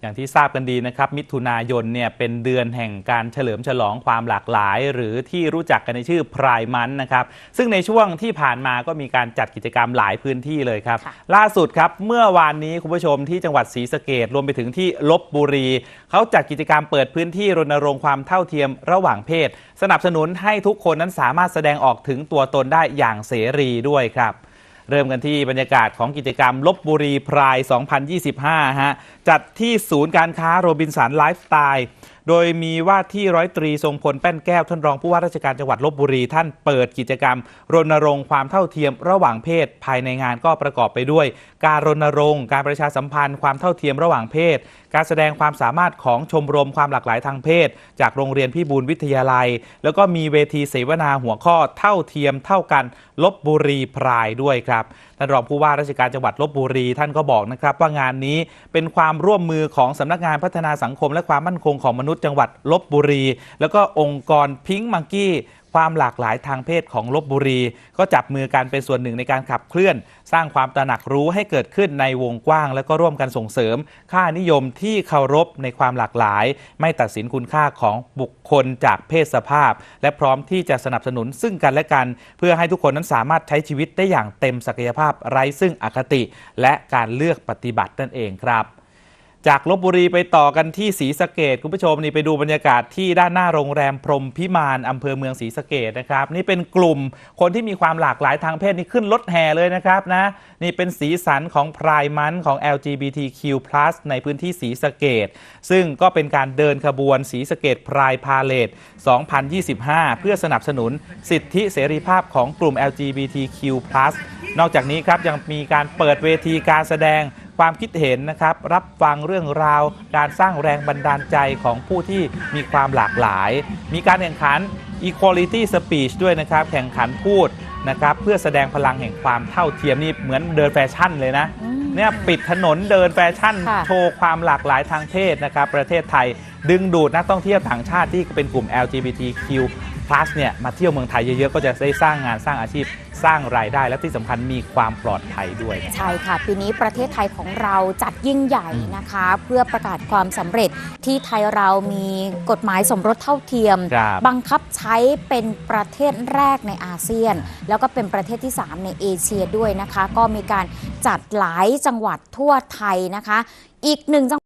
อย่างที่ทราบกันดีนะครับ มิถุนายนเนี่ยเป็นเดือนแห่งการเฉลิมฉลองความหลากหลาย หรือที่รู้จักกันในชื่อพรายมันนะครับ ซึ่งในช่วงที่ผ่านมาก็มีการจัดกิจกรรมหลายพื้นที่เลยครับค่ะล่าสุดครับเมื่อวานนี้คุณผู้ชมที่จังหวัดศรีสะเกดรวมไปถึงที่ลบบุรี เขาจัดกิจกรรมเปิดพื้นที่รณรงค์ความเท่าเทียมระหว่างเพศ สนับสนุนให้ทุกคนนั้นสามารถแสดงออกถึงตัวตนได้อย่างเสรีด้วยครับ เริ่มกันที่บรรยากาศของกิจกรรมลบบุรีพราย 2025 ฮะ จัดที่ศูนย์การค้าโรบินสันไลฟ์สไตล์ โดยมีว่าที่ร้อยตรีทรงพลแป้นแก้วท่านรองผู้ว่าราชการจังหวัดลบบุรี ท่านเปิดกิจกรรม รณรงค์ความเท่าเทียมระหว่างเพศ ภายในงานก็ประกอบไปด้วย การรณรงค์การประชาสัมพันธ์ความเท่าเทียมระหว่างเพศ การแสดงความสามารถของชมรมความหลากหลายทางเพศ จากโรงเรียนพี่บูลวิทยาลัย แล้วก็มีเวทีเสวนาหัวข้อเท่าเทียมเท่ากันลบบุรีพรายด้วยครับท่านรองผู้ว่าราชการจังหวัดลบบุรีท่านก็บอกนะครับว่างานนี้เป็นความร่วมมือของสำนักงานพัฒนาสังคมและความมั่นคงของมนุษย์จังหวัดลบบุรี แล้วก็องค์กรพิงค์มังกี้ความหลากหลายทางเพศของลบบุรี ก็จับมือกันเป็นส่วนหนึ่งในการขับเคลื่อน สร้างความตระหนักรู้ให้เกิดขึ้นในวงกว้าง แล้วก็ร่วมกันส่งเสริม ค่านิยมที่เคารพในความหลากหลาย ไม่ตัดสินคุณค่าของบุคคลจากเพศสภาพ และพร้อมที่จะสนับสนุนซึ่งกันและกัน เพื่อให้ทุกคนนั้นสามารถใช้ชีวิตได้อย่างเต็มศักยภาพไร้ซึ่งอคติ และการเลือกปฏิบัตินั่นเองครับ จากลบบุรีไปต่อกันที่ศรีสะเกดคุณผู้ชมนี่ไปดูบรรยากาศที่ด้านหน้าโรงแรมพรมพิมานอำเภอเมืองศรีสะเกดนะครับ นี่เป็นกลุ่มคนที่มีความหลากหลายทางเพศนี่ขึ้นรถแห่เลยนะครับนะนี่เป็นสีสันของพรายมันของ LGBTQ+ ในพื้นที่ศรีสะเกดซึ่งก็เป็นการเดินขบวนศรีสะเกดพรายพาเลต2025 เพื่อสนับสนุนสิทธิเสรีภาพของกลุ่ม LGBTQ+ นอกจากนี้ครับยังมีการเปิดเวทีการแสดง ความคิดเห็นนะครับ รับฟังเรื่องราว การสร้างแรงบันดาลใจของผู้ที่มีความหลากหลาย มีการแข่งขัน equality speech ด้วยนะครับ แข่งขันพูดนะครับ เพื่อแสดงพลังแห่งความเท่าเทียมนี่เหมือนเดินแฟชั่นเลยนะเนี่ยปิดถนนเดินแฟชั่นค่ะโชว์ความหลากหลายทางเพศนะครับ ประเทศไทยดึงดูดนักท่องเที่ยวต่างชาติที่เป็นกลุ่ม LGBTQ+ เนี่ยมาเที่ยวเมืองไทยเยอะๆ ก็จะได้สร้างงานสร้างอาชีพสร้างรายได้และที่สำคัญมีความปลอดภัยด้วยใช่ค่ะ ปีนี้ประเทศไทยของเราจัดยิ่งใหญ่นะคะ เพื่อประกาศความสำเร็จที่ไทยเรามีกฎหมายสมรสเท่าเทียม ครับ บังคับใช้เป็นประเทศแรกในอาเซียน แล้วก็เป็นประเทศที่ 3 ในเอเชียด้วยนะคะ ก็มีการจัดหลายจังหวัดทั่วไทยนะคะ อีกหนึ่งจัง